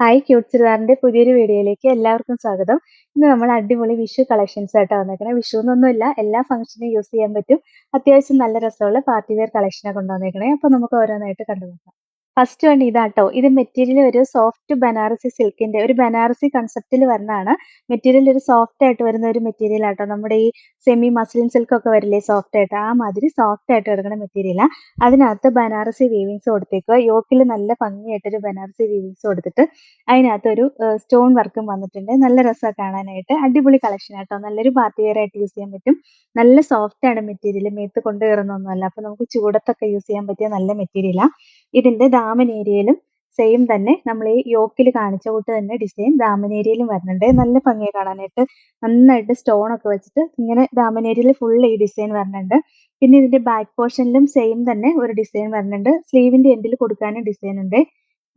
Hi cute ചുരിദാറിന്റെ പുതിയൊരു വീഡിയോയിലേക്ക് എല്ലാവർക്കും സ്വാഗതം. ഇന്ന് നമ്മൾ അടിപൊളി വിഷു കളക്ഷൻസ് ആയിട്ടാണ് വന്നേക്കണേ. വിഷു എന്നൊന്നുമില്ല എല്ലാ ഫംഗ്ഷനും യൂസ് ചെയ്യാൻ പറ്റും. അത്യാവശ്യം നല്ല രസമുള്ള പാർട്ടി വെയർ കളക്ഷനാണ് കൊണ്ടുവന്നേക്കണേ. അപ്പോൾ നമുക്ക് ഓരോന്നായിട്ട് കണ്ടു നോക്കാം ഫസ്റ്റ് വൺ ഇതാട്ടോ. ഇത് മെറ്റീരിയൽ ഒരു സോഫ്റ്റ് ബനാറസി സിൽക്കിന്റെ ഒരു ബനാറസി കൺസെപ്റ്റിൽ വരുന്നതാണ്. മെറ്റീരിയൽ ഒരു സോഫ്റ്റ് ആയിട്ട് വരുന്ന ഒരു മെറ്റീരിയൽ ആട്ടോ. നമ്മുടെ ഈ സെമി മസ്ലിൻ സിൽക്ക് ഒക്കെ വരില്ലേ സോഫ്റ്റ് ആയിട്ട്? ആ മാതിരി സോഫ്റ്റ് ആയിട്ട് കിടക്കുന്ന മെറ്റീരിയലാണ് അതിനകത്ത് ബനാറസി വീവിങ്സ് കൊടുത്തേക്കുക. യോക്കിൽ നല്ല ഭംഗിയായിട്ടൊരു ബനാറസി വീവിങ്സ് കൊടുത്തിട്ട് അതിനകത്ത് ഒരു സ്റ്റോൺ വർക്കും വന്നിട്ടുണ്ട്. നല്ല രസമാണ് കാണാനായിട്ട്. അടിപൊളി കളക്ഷൻ ആട്ടോ. നല്ലൊരു പാർട്ടി വെയർ ആയിട്ട് യൂസ് ചെയ്യാൻ പറ്റും. നല്ല സോഫ്റ്റ് ആണ് മെറ്റീരിയൽ മേത്ത് കൊണ്ട് കയറുന്നൊന്നുമല്ല അപ്പൊ നമുക്ക് ചൂടത്തൊക്കെ യൂസ് ചെയ്യാൻ പറ്റിയ നല്ല മെറ്റീരിയലാണ് ഇതിന്റെ ദാമനേരിയയിലും സെയിം തന്നെ നമ്മൾ ഈ യോക്കിൽ കാണിച്ച കൂട്ട് തന്നെ ഡിസൈൻ ദാമനേരിയയിലും വരുന്നുണ്ട്. നല്ല ഭംഗിയെ കാണാനായിട്ട് നന്നായിട്ട് സ്റ്റോൺ ഒക്കെ വെച്ചിട്ട് ഇങ്ങനെ ദാമനേരിയയിൽ ഫുൾ ഈ ഡിസൈൻ വരുന്നുണ്ട്. പിന്നെ ഇതിന്റെ ബാക്ക് പോർഷനിലും സെയിം തന്നെ ഒരു ഡിസൈൻ വരുന്നുണ്ട്. സ്ലീവിന്റെ എൻഡിൽ കൊടുക്കാനും ഡിസൈൻ ഉണ്ട്.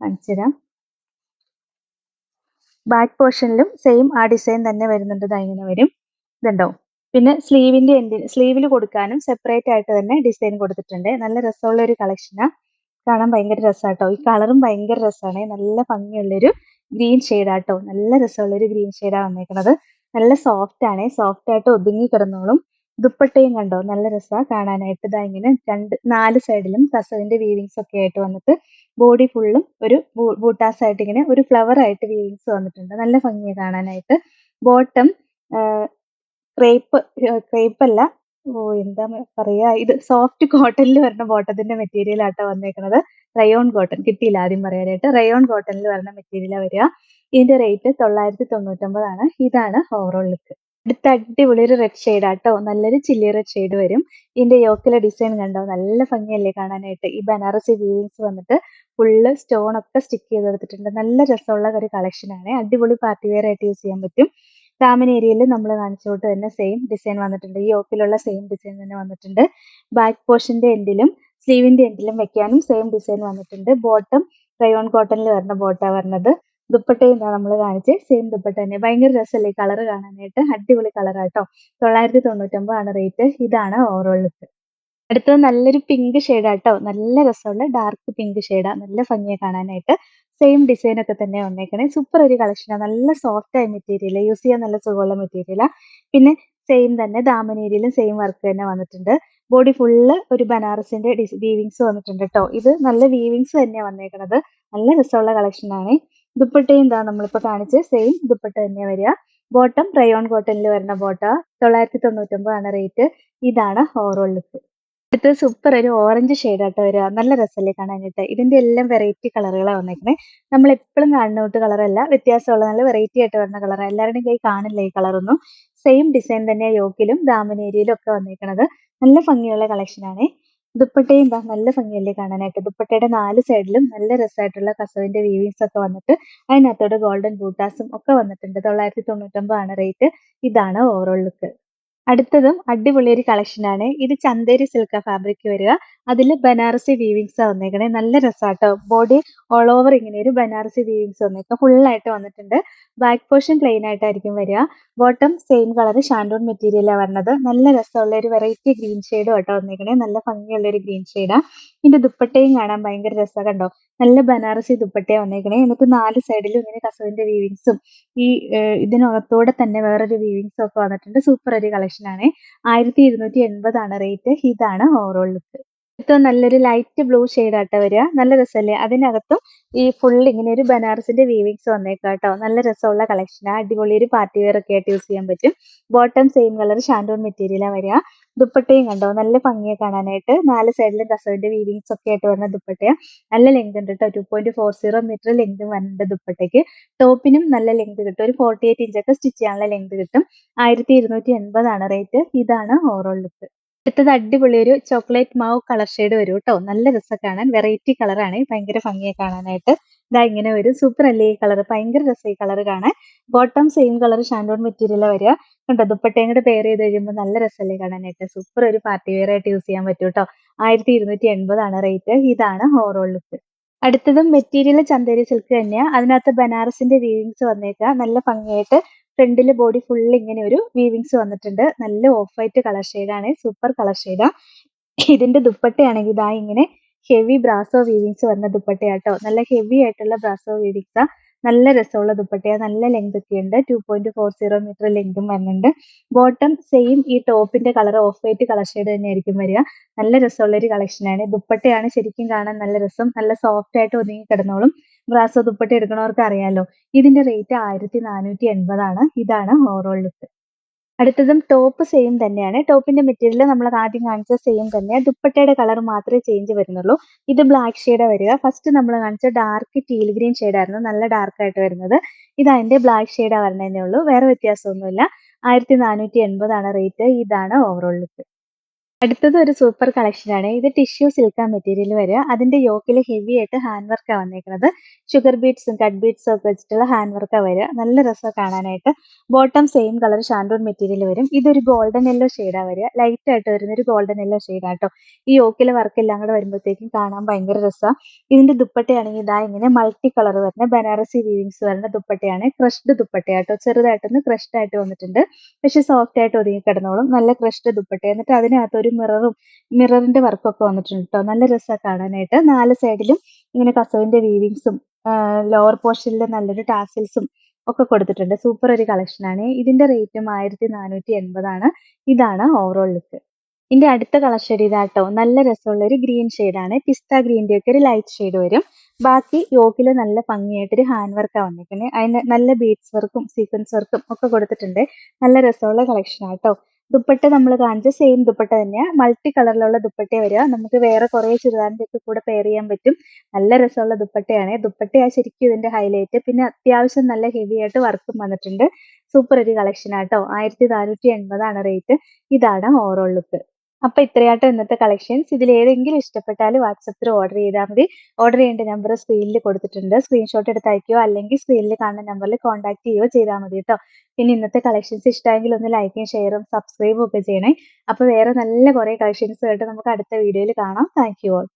കാണിച്ചുതരാം ബാക്ക് പോർഷനിലും സെയിം ആ ഡിസൈൻ തന്നെ വരുന്നുണ്ട്. ഇങ്ങനെ വരും. ഇതുണ്ടോ? പിന്നെ സ്ലീവിന്റെ എൻഡിൽ സ്ലീവിൽ കൊടുക്കാനും സെപ്പറേറ്റ് ആയിട്ട് തന്നെ ഡിസൈൻ കൊടുത്തിട്ടുണ്ട്. നല്ല രസമുള്ള ഒരു കളക്ഷനാണ് കാണാൻ ഭയങ്കര രസമാട്ടോ ഈ കളറും ഭയങ്കര രസമാണ് നല്ല ഭംഗിയുള്ളൊരു ഗ്രീൻ ഷെയ്ഡാട്ടോ. നല്ല രസമുള്ളൊരു ഗ്രീൻ ഷെയ്ഡാണ് വന്നേക്കുന്നത് നല്ല സോഫ്റ്റ് ആണ് സോഫ്റ്റ് ആയിട്ട് ഒതുങ്ങി കിടന്നോളും. ദുപ്പട്ടയും കണ്ടോ? നല്ല രസമാണ് കാണാനായിട്ട്. ഇതാ ഇങ്ങനെ രണ്ട് നാല് സൈഡിലും കസവിന്റെ വീവിങ്സ് ഒക്കെ ആയിട്ട് വന്നിട്ട് ബോഡി ഫുള്ളും ഒരു ബൂട്ടാസ് ആയിട്ട് ഇങ്ങനെ ഒരു ഫ്ലവർ ആയിട്ട് വീവിങ്സ് വന്നിട്ടുണ്ട്. നല്ല ഭംഗിയാണ് കാണാനായിട്ട്. ബോട്ടം ക്രേപ്പ് ക്രേപ്പ് അല്ല ഓ എന്താ പറയാ ഇത് സോഫ്റ്റ് കോട്ടണിൽ വരുന്ന ബോട്ടത്തിന്റെ മെറ്റീരിയൽ ആട്ടോ വന്നേക്കുന്നത് റയോൺ കോട്ടൺ കിട്ടിയില്ല ആദ്യം പറയാനായിട്ട്. റയോൺ കോട്ടണിൽ വരുന്ന മെറ്റീരിയലാണ് വരിക. ഇതിന്റെ റേറ്റ് തൊള്ളായിരത്തി ആണ്. ഇതാണ് ഓവറോൾ ലുക്ക് അടുത്ത അടിപൊളി ഒരു റെഡ് ഷെയ്ഡ് ആട്ടോ. നല്ലൊരു ചില്ലി റെഡ് ഷെയ്ഡ് വരും. ഇതിന്റെ യോക്കിലെ ഡിസൈൻ കണ്ടോ? നല്ല ഭംഗിയല്ലേ കാണാനായിട്ട്. ഈ ബനാറസി വീവിങ്സ് വന്നിട്ട് ഫുള്ള് സ്റ്റോൺ ഒക്കെ സ്റ്റിക്ക് ചെയ്ത് എടുത്തിട്ടുണ്ട് നല്ല രസമുള്ള ഒരു കളക്ഷൻ ആണ്. അടിപൊളി പാർട്ടി വെയർ ആയിട്ട് യൂസ് ചെയ്യാൻ പറ്റും. ദാമൻ ഏരിയയിൽ നമ്മൾ കാണിച്ചോട്ട് തന്നെ സെയിം ഡിസൈൻ വന്നിട്ടുണ്ട്. ഈ ഓക്കിലുള്ള സെയിം ഡിസൈൻ തന്നെ വന്നിട്ടുണ്ട്. ബാക്ക് പോർഷന്റെ എൻഡിലും സ്ലീവിന്റെ എൻഡിലും വെക്കാനും സെയിം ഡിസൈൻ വന്നിട്ടുണ്ട്. ബോട്ടം റയോൺ കോട്ടണിൽ വരുന്ന ബോട്ടാ വരുന്നത്. ദുപ്പട്ടയും നമ്മൾ കാണിച്ച്. സെയിം ദുപ്പട്ട തന്നെ. ഭയങ്കര രസമല്ലേ കളർ കാണാനായിട്ട്. അടിപൊളി കളറാട്ടോ തൊള്ളായിരത്തി ആണ് റേറ്റ് ഇതാണ് ഓവറോൾ ലുക്ക് അടുത്തത് നല്ലൊരു പിങ്ക് ഷെയ്ഡാട്ടോ നല്ല രസമുള്ള ഡാർക്ക് പിങ്ക് ഷെയ്ഡാ നല്ല ഭംഗിയെ കാണാനായിട്ട്. സെയിം ഡിസൈൻ ഒക്കെ തന്നെ വന്നേക്കണേ. സൂപ്പർ ഒരു കളക്ഷനാണ് നല്ല സോഫ്റ്റ് ആയ മെറ്റീരിയൽ യൂസ് ചെയ്യാൻ നല്ല സുഖമുള്ള മെറ്റീരിയലാ പിന്നെ സെയിം തന്നെ ദാമനേരിയിലും സെയിം വർക്ക് തന്നെ വന്നിട്ടുണ്ട്. ബോഡി ഫുള്ള് ഒരു ബനാറസിന്റെ വീവിങ്സ് വന്നിട്ടുണ്ട് കേട്ടോ ഇത് നല്ല വീവിങ്സ് തന്നെയാണ് വന്നേക്കണത്. നല്ല രസമുള്ള കളക്ഷൻ ആണ്. ദുപ്പട്ടയും എന്താ നമ്മളിപ്പോ കാണിച്ച് സെയിം ദുപ്പട്ട തന്നെ വരിക. ബോട്ടം റയോൺ കോട്ടണിൽ വരുന്ന ബോട്ട തൊള്ളായിരത്തി തൊണ്ണൂറ്റൊമ്പതാണ് റേറ്റ് ഇതാണ് ഓവറോൾ ലുക്ക് അടുത്തത് സൂപ്പർ ഒരു ഓറഞ്ച് ഷെയ്ഡായിട്ട് വരിക. നല്ല രസമല്ലേ കാണാനായിട്ട്. ഇതിന്റെ എല്ലാം വെറൈറ്റി കളറുകളാണ് വന്നേക്കുന്നത് നമ്മൾ എപ്പോഴും കാണുന്ന തൊട്ട് കളറല്ല വ്യത്യാസമുള്ള നല്ല വെറൈറ്റി ആയിട്ട് വരുന്ന കളറാണ് എല്ലാവരുടെയും കൈ കാണില്ല ഈ കളറൊന്നും സെയിം ഡിസൈൻ തന്നെ യോക്കിലും ദാമനേരിയിലും ഒക്കെ വന്നേക്കുന്നത് നല്ല ഭംഗിയുള്ള കളക്ഷൻ ആണ്. ദുപ്പട്ടയും എന്താ നല്ല ഭംഗിയല്ലേ കാണാനായിട്ട്. ദുപ്പട്ടയുടെ നാല് സൈഡിലും നല്ല രസമായിട്ടുള്ള കസവിന്റെ വീവിങ്സ് ഒക്കെ വന്നിട്ട് അതിനകത്തോട് ഗോൾഡൻ ബൂട്ടാസും ഒക്കെ വന്നിട്ടുണ്ട്. തൊള്ളായിരത്തി തൊണ്ണൂറ്റൊമ്പതാണ് റേറ്റ് ഇതാണ് ഓവറോൾ ലുക്ക് അടുത്തതും അടിപൊളി ഒരു കളക്ഷൻ ആണ്. ഇത് ചന്തേരി സിൽക്ക ഫാബ്രിക് വരിക. അതിൽ ബനാറസി വീവിങ്സ് വന്നേക്കണേ. നല്ല രസമാട്ടോ ബോഡി ഓൾ ഓവർ ഇങ്ങനെ ഒരു ബനാറസി വീവിങ്സ് വന്നേക്കാം. ഫുൾ ആയിട്ട് വന്നിട്ടുണ്ട്. ബാക്ക് പോർഷൻ പ്ലെയിൻ ആയിട്ടായിരിക്കും വരിക. ബോട്ടം സെയിം കളർ ഷാൻഡോൺ മെറ്റീരിയലാണ് വരണത്. നല്ല രസമുള്ള ഒരു വെറൈറ്റി ഗ്രീൻ ഷെയ്ഡും ആട്ടോ വന്നേക്കണേ. നല്ല ഭംഗിയുള്ള ഒരു ഗ്രീൻ ഷെയ്ഡാ ഇതിന്റെ ദുപ്പട്ടയും കാണാൻ ഭയങ്കര രസം കണ്ടോ? നല്ല ബനാറസി ദുപ്പട്ടയാണ് വന്നേക്കണേ. എന്നിട്ട് നാല് സൈഡിലും ഇങ്ങനെ കസവിന്റെ വീവിങ്സും ഈ ഇതിനകത്തൂടെ തന്നെ വേറൊരു വീവിങ്സും ഒക്കെ വന്നിട്ടുണ്ട്. സൂപ്പർ ഒരു കളക്ഷൻ ആണ്. ആയിരത്തി ഇരുന്നൂറ്റി എൺപതാണ് റേറ്റ് ഇതാണ് ഓവറോൾ ലുക്ക് ഏറ്റവും നല്ലൊരു ലൈറ്റ് ബ്ലൂ ഷെയ്ഡ് ആട്ടോ വരിക. നല്ല രസമല്ലേ? അതിനകത്തും ഈ ഫുൾ ഇങ്ങനെ ഒരു ബനാറസിന്റെ വീവിങ്സ് വന്നേക്കാം കേട്ടോ നല്ല രസമുള്ള കളക്ഷനാ അടിപൊളി ഒരു പാർട്ടി വെയർ ഒക്കെ ആയിട്ട് യൂസ് ചെയ്യാൻ പറ്റും. ബോട്ടം സെയിം കളർ ഷാൻഡോൺ മെറ്റീരിയലാണ് വരിക. ദുപ്പട്ടയും കണ്ടോ? നല്ല ഭംഗിയെ കാണാനായിട്ട്. നാല് സൈഡിലും കസവിന്റെ വീവിങ്സ് ഒക്കെ ആയിട്ട് വരുന്ന ദുപ്പട്ടയാ. നല്ല ലെങ്ത് ഉണ്ട് കേട്ടോ two point four zero metre length വരുന്നുണ്ട് ദുപ്പട്ടയ്ക്ക്. ടോപ്പിനും നല്ല ലെങ്ത് കിട്ടും. ഒരു ഫോർട്ടി എയ്റ്റ് ഇഞ്ചൊക്കെ സ്റ്റിച്ച് ചെയ്യാനുള്ള ലെങ്ത് കിട്ടും. ആയിരത്തി ഇരുന്നൂറ്റി എൺപതാണ് റേറ്റ് ഇതാണ് ഓവറോൾ ലുക്ക് അടുത്തത് അടിപൊളി ഒരു ചോക്ലേറ്റ് മാവ് കളർ ഷെയ്ഡ് വരും കേട്ടോ. നല്ല രസം കാണാൻ. വെറൈറ്റി കളറാണ് ഭയങ്കര ഭംഗിയെ കാണാനായിട്ട്. ഇതാ ഇങ്ങനെ വരും സൂപ്പർ അല്ലേ ഈ കളർ ഭയങ്കര രസം ഈ കളർ കാണാൻ. ബോട്ടം സെയിം കളർ ഷാൻഡോൺ മെറ്റീരിയൽ വരിക. കണ്ടോ? ദുപ്പട്ടയും കൂടെ പെയർ ചെയ്ത് കഴിയുമ്പോൾ നല്ല രസമല്ലേ കാണാനായിട്ട്. സൂപ്പർ ഒരു പാർട്ടി വെയർ ആയിട്ട് യൂസ് ചെയ്യാൻ പറ്റും കേട്ടോ. ആയിരത്തി ഇരുന്നൂറ്റി എൺപതാണ് റേറ്റ് ഇതാണ് ഓവറോൾ ലുക്ക് അടുത്തതും മെറ്റീരിയൽ ചന്തേരി സിൽക്ക് തന്നെയാണ് അതിനകത്ത് ബനാറസിന്റെ വീവിങ്സ് വന്നേക്കാം. നല്ല ഭംഗിയായിട്ട് ഫ്രണ്ടിൽ ബോഡി ഫുൾ ഇങ്ങനെ ഒരു വീവിങ്സ് വന്നിട്ടുണ്ട്. നല്ല ഓഫ് വൈറ്റ് കളർ ആണ്. സൂപ്പർ കളർ ഷെയ്ഡാ ഇതിന്റെ ദുപ്പട്ടയാണെങ്കിൽ ഇതാ ഇങ്ങനെ ഹെവി ബ്രാസോ വീവിങ്സ് വന്ന ദുപ്പട്ടയാട്ടോ. നല്ല ഹെവി ആയിട്ടുള്ള ബ്രാസോ വീവിങ്സാ നല്ല രസമുള്ള ദുപ്പട്ടയാ. നല്ല ലെങ്ത് ഒക്കെ ഉണ്ട്. Two point four zero metre ലെങ്തും വരുന്നുണ്ട്. ബോട്ടം സെയിം ഈ ടോപ്പിന്റെ colour off white colour shade തന്നെയായിരിക്കും വരിക. നല്ല രസമുള്ള ഒരു കളക്ഷനാണ് ദുപ്പട്ടയാണ് ശരിക്കും കാണാൻ നല്ല രസം. നല്ല സോഫ്റ്റ് ആയിട്ട് ഒതുങ്ങി കിടന്നോളും. ബ്രാസോ ദുപ്പട്ട എടുക്കണവർക്ക് അറിയാലോ. ഇതിന്റെ റേറ്റ് ആയിരത്തി നാനൂറ്റി എൺപതാണ് ഇതാണ് ഓവറോൾ ലുക്ക് അടുത്തതും ടോപ്പ് സെയിം തന്നെയാണ്. ടോപ്പിന്റെ മെറ്റീരിയൽ നമ്മൾ ആദ്യം കാണിച്ച സെയിം തന്നെ. ദുപ്പട്ടയുടെ കളർ മാത്രമേ ചേഞ്ച് വരുന്നുള്ളൂ. ഇത് ബ്ലാക്ക് ഷെയ്ഡ് വരിക. ഫസ്റ്റ് നമ്മൾ കാണിച്ച ഡാർക്ക് ടീൽ ഗ്രീൻ ആയിരുന്നു. നല്ല ഡാർക്ക് ആയിട്ട് വരുന്നത്. ഇത് അതിന്റെ ബ്ലാക്ക് ഷെയ്ഡാണ് വരുന്നതേ ഉള്ളൂ. വേറെ വ്യത്യാസമൊന്നുമില്ല. ആയിരത്തി നാനൂറ്റി എൺപതാണ് റേറ്റ് ഇതാണ് ഓവറോൾ ലുക്ക് അടുത്തത് ഒരു സൂപ്പർ കളക്ഷൻ ആണ്. ഇത് ടിഷ്യൂ സിൽക്ക മെറ്റീരിയൽ വരിക. അതിന്റെ യോക്കിൽ ഹെവി ആയിട്ട് ഹാൻഡ് വർക്കാണ് വന്നേക്കുന്നത് ഷുഗർ ബീഡ്സും കട്ട് ബീഡ്സും ഒക്കെ വെച്ചിട്ടുള്ള ഹാൻഡ് വർക്കാണ് വരിക. നല്ല രസമാണ് കാണാനായിട്ട്. ബോട്ടം സെയിം കളർ ഷാൻഡൂൺ മെറ്റീരിയൽ വരും. ഇതൊരു ഗോൾഡൻ യെല്ലോ ഷെയ്ഡാണ് വരിക. ലൈറ്റ് ആയിട്ട് വരുന്ന ഒരു ഗോൾഡൻ യെല്ലോ ഷെയ്ഡാണ് കേട്ടോ. ഈ യോക്കിലെ വർക്ക് എല്ലാം കൂടെ വരുമ്പോഴത്തേക്കും കാണാൻ ഭയങ്കര രസമാണ് ഇതിന്റെ ദുപ്പട്ടയാണെങ്കിൽ ഇതാ ഇങ്ങനെ മൾട്ടി കളർ വരുന്ന ബനാറസി വീവിങ്സ് വരുന്ന ദുപ്പട്ടയാണ്. ക്രഷ്ഡ് ദുപ്പട്ടയാട്ടോ ചെറുതായിട്ടൊന്ന് ക്രഷ്ഡ് ആയിട്ട് വന്നിട്ടുണ്ട്. പക്ഷെ സോഫ്റ്റ് ആയിട്ട് ഒതുങ്ങി കിടന്നോളും. നല്ല ക്രഷ്ഡ് ദുപ്പട്ട എന്നിട്ട് അതിനകത്ത് ഒരു മിററും മിററിന്റെ വർക്കൊക്കെ വന്നിട്ടുണ്ട് കേട്ടോ നല്ല രസമാണ് കാണാനായിട്ട്. നാല് സൈഡിലും ഇങ്ങനെ കസവിന്റെ വീവിങ്സും ലോവർ പോർഷനിൽ നല്ലൊരു ടാസിൽസും ഒക്കെ കൊടുത്തിട്ടുണ്ട്. സൂപ്പർ ഒരു കളക്ഷൻ ആണ്. ഇതിന്റെ റേറ്റും ആയിരത്തി നാനൂറ്റി എൺപതാണ് ഇതാണ് ഓവറോൾ ലുക്ക് ഇതിന്റെ അടുത്ത കളർ ഷെയ്ഡ് ഇതാട്ടോ. നല്ല രസമുള്ള ഒരു ഗ്രീൻ ആണ്. പിസ്ത ഗ്രീന്റെ ഒക്കെ ഒരു ലൈറ്റ് ഷെയ്ഡ് വരും. ബാക്കി യോക്കിൽ നല്ല ഭംഗിയായിട്ടൊരു ഹാൻഡ് വർക്കാണ് വന്നിരിക്കുന്നത് അതിന് നല്ല ബീഡ്സ് വർക്കും സീക്വൻസ് വർക്കും ഒക്കെ കൊടുത്തിട്ടുണ്ട്. നല്ല രസമുള്ള കളക്ഷൻ ആട്ടോ ദുപ്പട്ട നമ്മൾ കാണിച്ച സെയിം ദുപ്പട്ട തന്നെയാണ് മൾട്ടി കളറിലുള്ള ദുപ്പട്ട വരിക. നമുക്ക് വേറെ കുറേ ചുരിദാറിന്റെ ഒക്കെ കൂടെ പെയർ ചെയ്യാൻ പറ്റും. നല്ല രസമുള്ള ദുപ്പട്ടയാണ്. ദുപ്പട്ടയാണ് ശരിക്കും ഇതിന്റെ ഹൈലൈറ്റ് പിന്നെ അത്യാവശ്യം നല്ല ഹെവി ആയിട്ട് വർക്കും വന്നിട്ടുണ്ട്. സൂപ്പർ ഒരു കളക്ഷൻ ആട്ടോ. ആയിരത്തി നാനൂറ്റി എൺപതാണ് റേറ്റ് ഇതാണ് ഓവറോൾ ലുക്ക് അപ്പൊ ഇത്രയാട്ടോ ഇന്നത്തെ കളക്ഷൻസ് ഇതിൽ ഏതെങ്കിലും ഇഷ്ടപ്പെട്ടാൽ വാട്സപ്പിൽ ഓർഡർ ചെയ്താൽ മതി. ഓർഡർ ചെയ്യേണ്ട നമ്പർ സ്ക്രീനിൽ കൊടുത്തിട്ടുണ്ട്. സ്ക്രീൻഷോട്ട് എടുത്ത് അയക്കുകയോ അല്ലെങ്കിൽ സ്ക്രീനിൽ കാണുന്ന നമ്പറിൽ കോൺടാക്ട് ചെയ്യുകയോ ചെയ്താൽ മതി കേട്ടോ പിന്നെ ഇന്നത്തെ കളക്ഷൻസ് ഇഷ്ടമെങ്കിൽ ഒന്ന് ലൈക്കും ഷെയറും സബ്സ്ക്രൈബും ഒക്കെ ചെയ്യണേ. അപ്പൊ വേറെ നല്ല കുറെ കളക്ഷൻസ് ആയിട്ട് നമുക്ക് അടുത്ത വീഡിയോയിൽ കാണാം. Thank you all